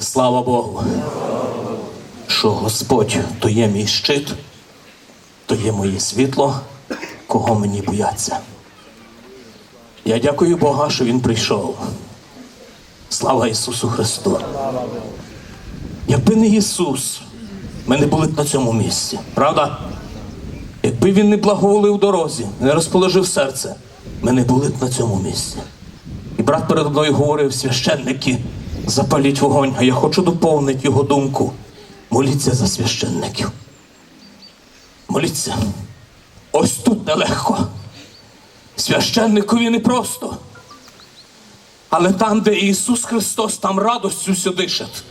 Слава Богу, що Господь то є мій щит, то є моє світло, кого мені бояться. Я дякую Бога, що Він прийшов. Слава Ісусу Христу. Якби не Ісус, ми не були б на цьому місці, правда? Якби Він не благоволив дорозі, не розположив серце, ми не були б на цьому місці. І брат передо мною говорив, священники, запаліть вогонь, а я хочу доповнити його думку. Моліться за священників. Моліться. Ось тут нелегко. Священникові непросто. Але там, де Ісус Христос, там радостю дишать.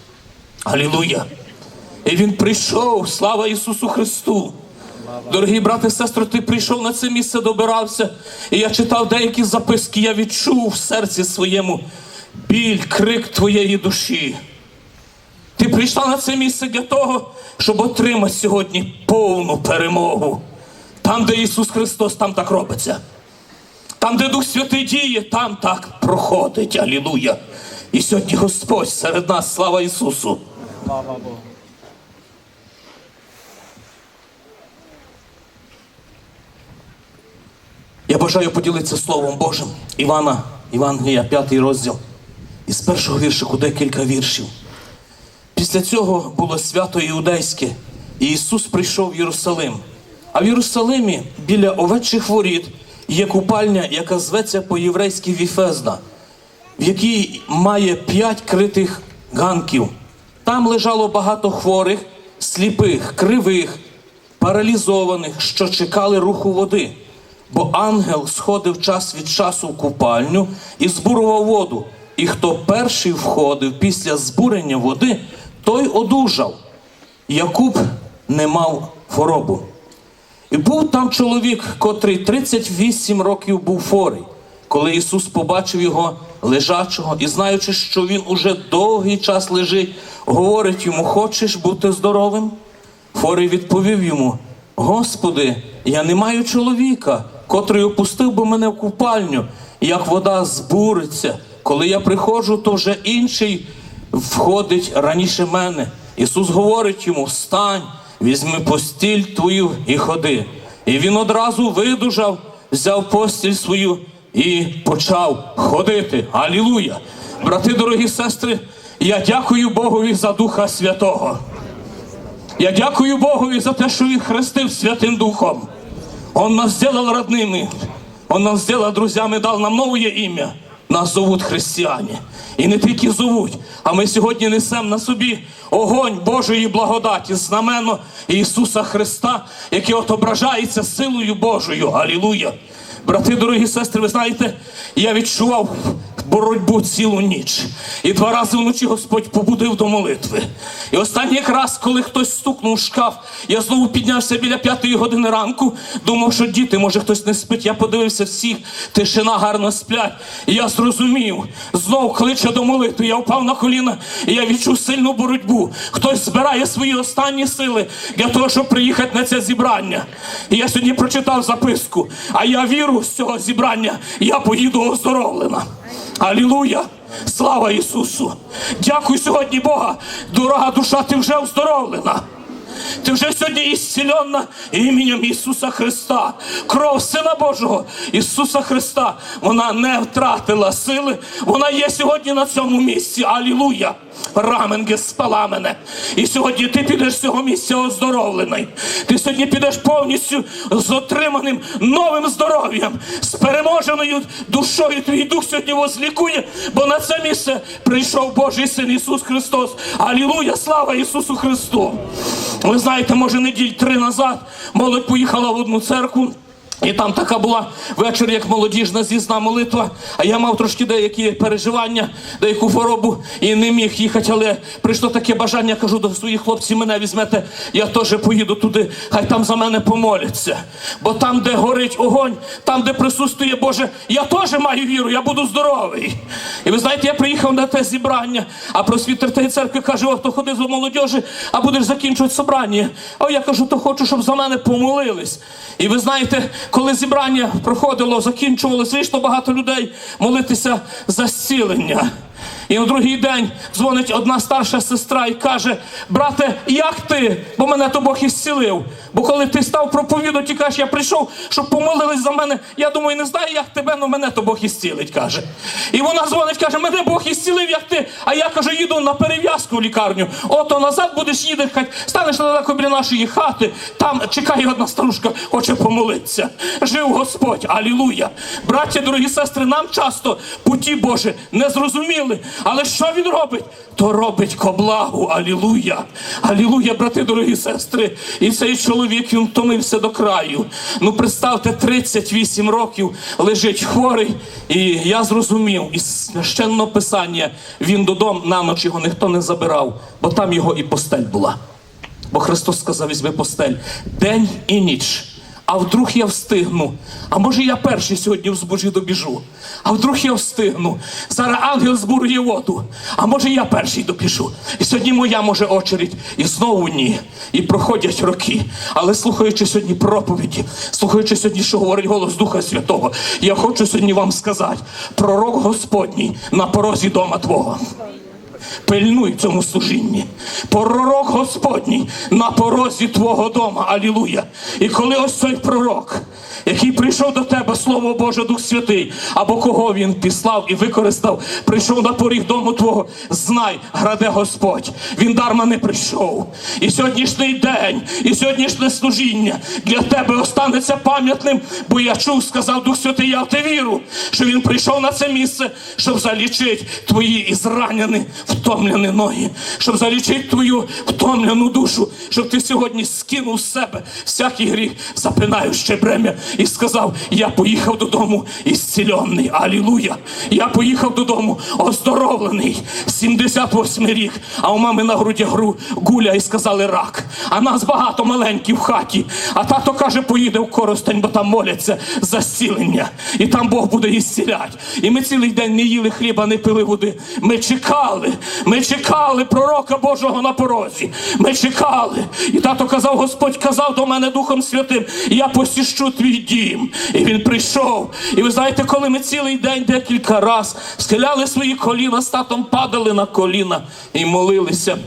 Алілуя! І Він прийшов, слава Ісусу Христу. Дорогі брати сестри, ти прийшов на це місце, добирався. І я читав деякі записки, я відчув в серці своєму біль, крик твоєї душі. Ти прийшла на це місце для того, щоб отримати сьогодні повну перемогу. Там, де Ісус Христос, там так робиться. Там, де Дух Святий діє, там так проходить. Алілуя. І сьогодні Господь серед нас, слава Ісусу. Слава Богу. Я бажаю поділитися Словом Божим. Івана, Євангелія, п'ятий розділ. Із першого віршику декілька віршів. Після цього було свято Іудейське, і Ісус прийшов в Єрусалим. А в Єрусалимі біля овечих воріт є купальня, яка зветься по-єврейськи Віфезна, в якій має п'ять критих ганків. Там лежало багато хворих, сліпих, кривих, паралізованих, що чекали руху води. Бо ангел сходив час від часу в купальню і збурував воду. І хто перший входив після збурення води, той одужав. Якуб не мав хворобу. І був там чоловік, котрий 38 років був хворий. Коли Ісус побачив його лежачого і знаючи, що він уже довгий час лежить, говорить йому: Хочеш бути здоровим? Хворий відповів йому: Господи, я не маю чоловіка, котрий опустив би мене в купальню, як вода збуриться. Коли я приходжу, то вже інший входить раніше мене. Ісус говорить йому: Встань, візьми постіль твою і ходи. І він одразу видужав, взяв постіль свою і почав ходити. Алілуя! Брати, дорогі сестри, я дякую Богові за Духа Святого. Я дякую Богові за те, що Він хрестив Святим Духом. Он нас сделал родными. Он нас сделал друзями, дал нам нове ім'я. Нас зовуть християні. І не тільки зовуть, а ми сьогодні несемо на собі огонь Божої благодаті, знамено Ісуса Христа, яке отображається силою Божою. Алілуя! Брати, дорогі сестри, ви знаєте, я відчував боротьбу цілу ніч. І два рази вночі Господь побудив до молитви. І останній якраз, коли хтось стукнув в шкаф, я знову піднявся біля п'ятої години ранку, думав, що діти, може хтось не спить. Я подивився всіх, тишина гарно сплять. І я зрозумів, знов кличе до молитви. Я впав на коліна, і я відчув сильну боротьбу. Хтось збирає свої останні сили для того, щоб приїхати на це зібрання. І я сьогодні прочитав записку, а я віру з цього зібрання, я поїду оздоровлена. Алілуя! Слава Ісусу! Дякую сьогодні Бога! Дорога душа, ти вже оздоровлена! Ти вже сьогодні ісцілена іменем Ісуса Христа. Кров Сина Божого Ісуса Христа. Вона не втратила сили. Вона є сьогодні на цьому місці. Алілуя! Раменге спала мене. І сьогодні ти підеш з цього місця оздоровлений. Ти сьогодні підеш повністю з отриманим новим здоров'ям, з переможеною душою. Твій дух сьогодні возлікує, бо на це місце прийшов Божий Син Ісус Христос. Алілуя! Слава Ісусу Христу! Ви знаєте, може, неділь три назад молодь поїхала в одну церкву. І там така була вечір, як молодіжна з'їзна молитва. А я мав трошки деякі переживання, деяку хворобу і не міг їхати. Але прийшло таке бажання, кажу до своїх хлопців, мене візьмете, я теж поїду туди, хай там за мене помоляться. Бо там, де горить огонь, там, де присутствує Боже, я теж маю віру, я буду здоровий. І ви знаєте, я приїхав на те зібрання, а просвітер тієї церкви каже: о, хто ходить з молодіжі, а будеш закінчувати собрання. А я кажу, то хочу, щоб за мене помолились. І ви знаєте, коли зібрання проходило, закінчувалось, вийшло багато людей молитися за зцілення. І на другий день дзвонить одна старша сестра і каже: брате, як ти? Бо мене то Бог ісцілив. Бо коли ти став проповідати і кажеш, я прийшов, щоб помолились за мене. Я думаю, не знаю, як тебе, але мене то Бог ісцілить, каже. І вона дзвонить, каже, мене Бог ісцілив, як ти. А я кажу, їду на перев'язку в лікарню. Ото назад будеш їхати, станеш недалеко біля нашої хати, там чекає одна старушка, хоче помолитися. Жив Господь, алілуя. Браття, дорогі сестри, нам часто путі Божі не зрозуміли. Але що він робить? То робить ко благу, алілуя. Алілуя, брати, дорогі сестри. І цей чоловік він втомився до краю. Ну, представте, 38 років лежить хворий, і я зрозумів, із священного писання він додому на ніч його ніхто не забирав, бо там його і постель була. Бо Христос сказав, візьми постель день і ніч. А вдруг я встигну. А може я перший сьогодні в збожі добіжу. А вдруг я встигну. Зараз ангел збурує воду. А може я перший добіжу. І сьогодні моя може очередь. І знову ні. І проходять роки. Але слухаючи сьогодні проповіді, слухаючи сьогодні, що говорить голос Духа Святого, я хочу сьогодні вам сказати: пророк Господній на порозі дома Твого. Пильнуй цьому служінні. Пророк Господній на порозі твого дома. Алілуя. І коли ось цей пророк, який прийшов до тебе, Слово Боже, Дух Святий, або кого він післав і використав, прийшов на поріг дому твого, знай, граде Господь. Він дарма не прийшов. І сьогоднішній день, і сьогоднішнє служіння для тебе останеться пам'ятним, бо я чув, сказав Дух Святий, я в те віру, що він прийшов на це місце, щоб залічити твої ізранені, втомлені ноги, щоб залічити твою втомлену душу, щоб ти сьогодні скинув з себе всякий гріх, запинаючи бремя, і сказав: Я поїхав додому ісцільонний. Алілуя! Я поїхав додому оздоровлений. 78 рік, а у мами на грудях гру гуля і сказали рак. А нас багато маленьких в хаті. А тато каже, поїде в Коростень, бо там моляться за зцілення. І там Бог буде ісцілять. І ми цілий день не їли хліба, не пили води. Ми чекали, ми чекали пророка Божого на порозі. Ми чекали. І тато казав, Господь казав до мене Духом Святим, я посіщу твій дім. І він прийшов. І ви знаєте, коли ми цілий день декілька раз схиляли свої коліна, з татом падали на коліна і молилися.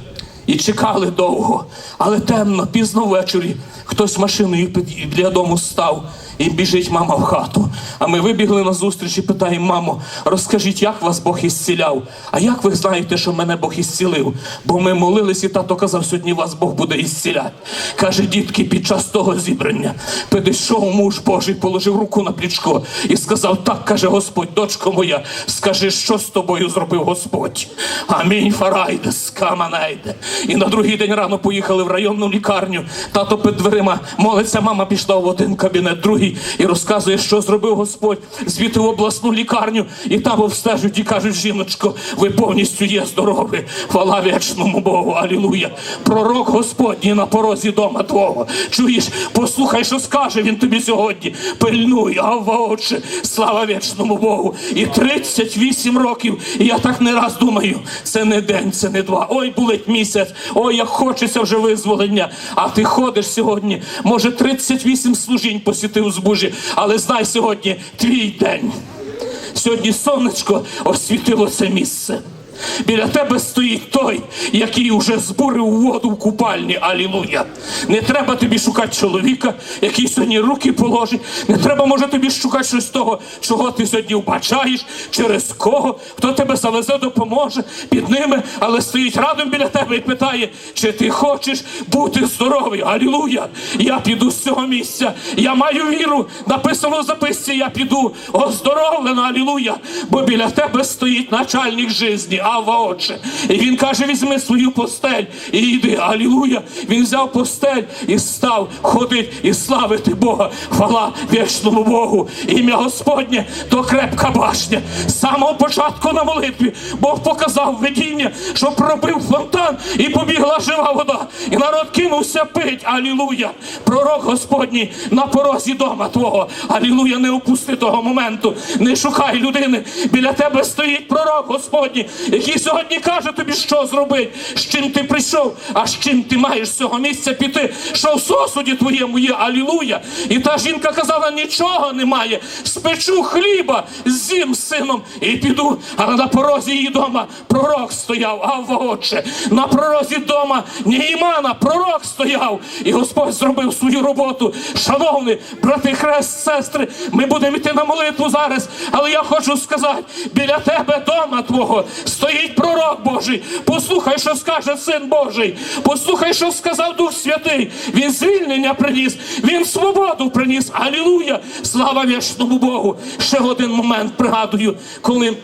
І чекали довго, але темно, пізно ввечері. Хтось машиною біля дому став і біжить мама в хату. А ми вибігли на зустріч і питаємо, мамо, розкажіть, як вас Бог ісціляв? А як ви знаєте, що мене Бог ісцілив? Бо ми молились, і тато казав, сьогодні вас Бог буде ісціляти. Каже, дітки, під час того зібрання підійшов муж Божий, положив руку на плічко і сказав: Так каже Господь, дочко моя, скажи, що з тобою зробив Господь. Амінь, фарайде, скаманайде. І на другий день рано поїхали в районну лікарню. Тато під дверима молиться, мама пішла в один кабінет, другий і розказує, що зробив Господь. Звідти в обласну лікарню, і там обстежують і кажуть, жіночко, ви повністю є здорові. Хвала вічному Богу, алілуя. Пророк Господній на порозі дома твого. Чуєш, послухай, що скаже він тобі сьогодні. Пильнуй, а в очі, слава вічному Богу. І 38 років. І я так не раз думаю, це не день, це не два. Ой, болить місяць, ой, як хочеться вже визволення. А ти ходиш сьогодні. Може, 38 служінь посітив з бужі, але знай сьогодні твій день. Сьогодні сонечко освітило це місце. Біля тебе стоїть той, який уже збурив воду в купальні. Алілуя. Не треба тобі шукати чоловіка, який сьогодні руки положить. Не треба, може, тобі шукати щось того, чого ти сьогодні вбачаєш, через кого, хто тебе завезе, допоможе під ними, але стоїть радом біля тебе і питає, чи ти хочеш бути здоровий. Алілуя. Я піду з цього місця. Я маю віру. Написано в записці, я піду оздоровлено, алілуя. Бо біля тебе стоїть начальник житті, Ава Отче. І він каже: візьми свою постель і йди. Алілуя. Він взяв постель і став ходить і славити Бога. Хвала вічному Богу. Ім'я Господнє то крепка башня. З самого початку на молитві Бог показав видіння, що пробив фонтан і побігла жива вода. І народ кинувся пить. Алілуя. Пророк Господній на порозі дома твого. Алілуя, не опусти того моменту. Не шукай людини. Біля тебе стоїть пророк Господній, який сьогодні каже тобі, що зробити, з чим ти прийшов, а з чим ти маєш з цього місця піти, що в сосуді твоєму є, алілуя. І та жінка казала, нічого немає, спечу хліба з'їм з сином і піду. Але на порозі її дома пророк стояв, Авва отче. На пророзі дома Нігімана пророк стояв. І Господь зробив свою роботу. Шановні брати, хрест, сестри, ми будемо йти на молитву зараз. Але я хочу сказати, біля тебе дома твого стоїть пророк Божий. Послухай, що скаже син Божий. Послухай, що сказав Дух Святий. Він звільнення приніс, він свободу приніс. Алілуя! Слава вічному Богу! Ще один момент пригадую, коли.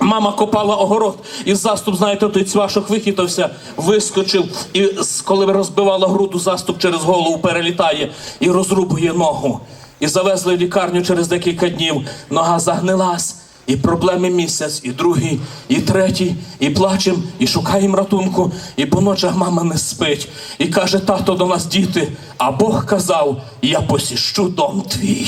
Мама копала огород, і заступ, знаєте, той цвашок вихитався, вискочив, і коли розбивала груду, заступ через голову перелітає і розрубує ногу. І завезли в лікарню через декілька днів. Нога загнилась. І проблеми місяць, і другий, і третій, і плачем, і шукаємо ратунку, і по ночах мама не спить. І каже, тато до нас діти, а Бог казав, я посіщу дом твій.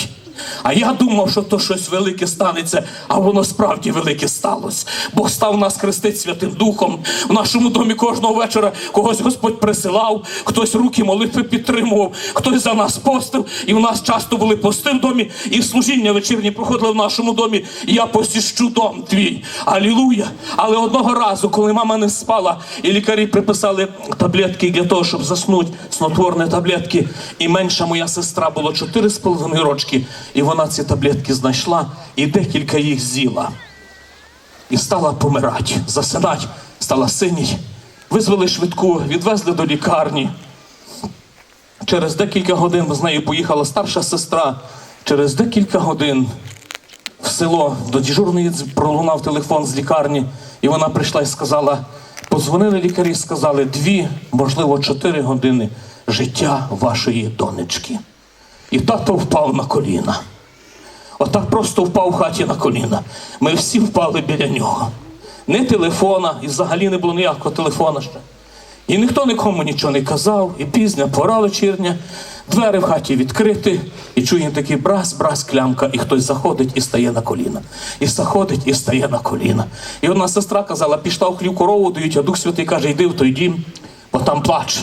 А я думав, що то щось велике станеться, а воно справді велике сталося. Бог став нас хрестить Святим Духом. В нашому домі кожного вечора когось Господь присилав, хтось руки молитви підтримував, хтось за нас постив. І в нас часто були пости в домі, і служіння вечірні проходили в нашому домі. Я посіщу дом твій. Алілуя! Але одного разу, коли мама не спала, і лікарі приписали таблетки для того, щоб заснути, снотворні таблетки. І менша моя сестра було 4,5 рочки, і вона ці таблетки знайшла і декілька їх з'їла. І стала помирати, засинати, стала синій. Визвали швидку, відвезли до лікарні. Через декілька годин з нею поїхала старша сестра. Через декілька годин в село до дежурної пролунав телефон з лікарні, і вона прийшла і сказала: подзвонили лікарі, сказали дві, можливо, чотири години життя вашої донечки. І тато впав на коліна. Отак просто впав в хаті на коліна. Ми всі впали біля нього. Не телефона, і взагалі не було ніякого телефона ще. І ніхто нікому нічого не казав, і пізня пора вечірня, двері в хаті відкриті, і чує такий браз, браз, клямка, і хтось заходить і стає на коліна. І заходить і стає на коліна. І одна сестра казала, пішла в хлів корову дають, а Дух Святий каже, йди в той дім, бо там плач.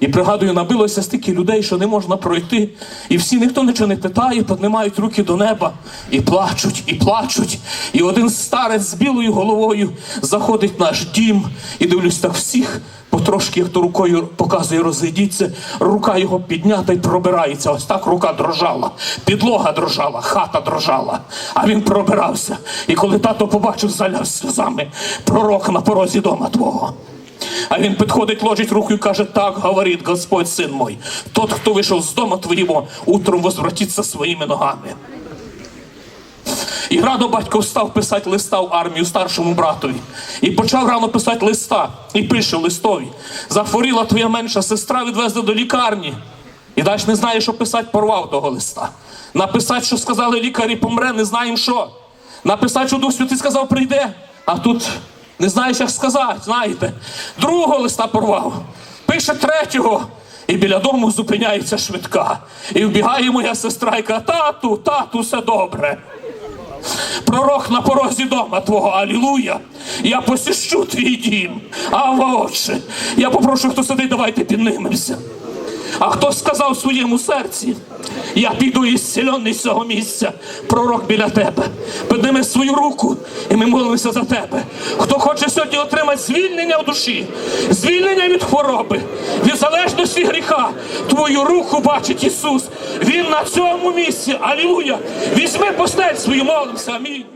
І пригадую, набилося стільки людей, що не можна пройти. І всі ніхто нічого не питає, піднімають руки до неба і плачуть, і плачуть. І один старець з білою головою заходить в наш дім, і дивлюсь так всіх, потрошки, як то рукою показує, розійдіться, рука його піднята і пробирається. Ось так рука дрожала, підлога дрожала, хата дрожала, а він пробирався. І коли тато побачив, заляв сльозами пророк на порозі дома твого. А він підходить, ложить руку і каже, так говорить Господь, син мой, тот, хто вийшов з дома твоєго, утром возвратиться своїми ногами. І рано батько встав писати листа в армію старшому братові. І почав рано писати листа. І пише листові. Захворіла твоя менша сестра, відвезли до лікарні. І далі не знає, що писати, порвав того листа. Написати, що сказали лікарі, помре, не знаємо що. Написати, що Дух Святий сказав, прийде. А тут не знаєш, як сказати, знаєте. Другого листа порвав. Пише третього. І біля дому зупиняється швидка. І вбігає моя сестра і каже, тату, тату, все добре. Пророк на порозі дома твого, алілуя. Я посіщу твій дім. Ава, отче, я попрошу, хто сидить, давайте піднимемося. А хто сказав в своєму серці, я піду із зцілений з цього місця, пророк біля тебе. Підними свою руку, і ми молимося за тебе. Хто хоче сьогодні отримати звільнення в душі, звільнення від хвороби, від залежності гріха, твою руку бачить Ісус. Він на цьому місці. Алілуя! Візьми постель свою, молимося. Амінь.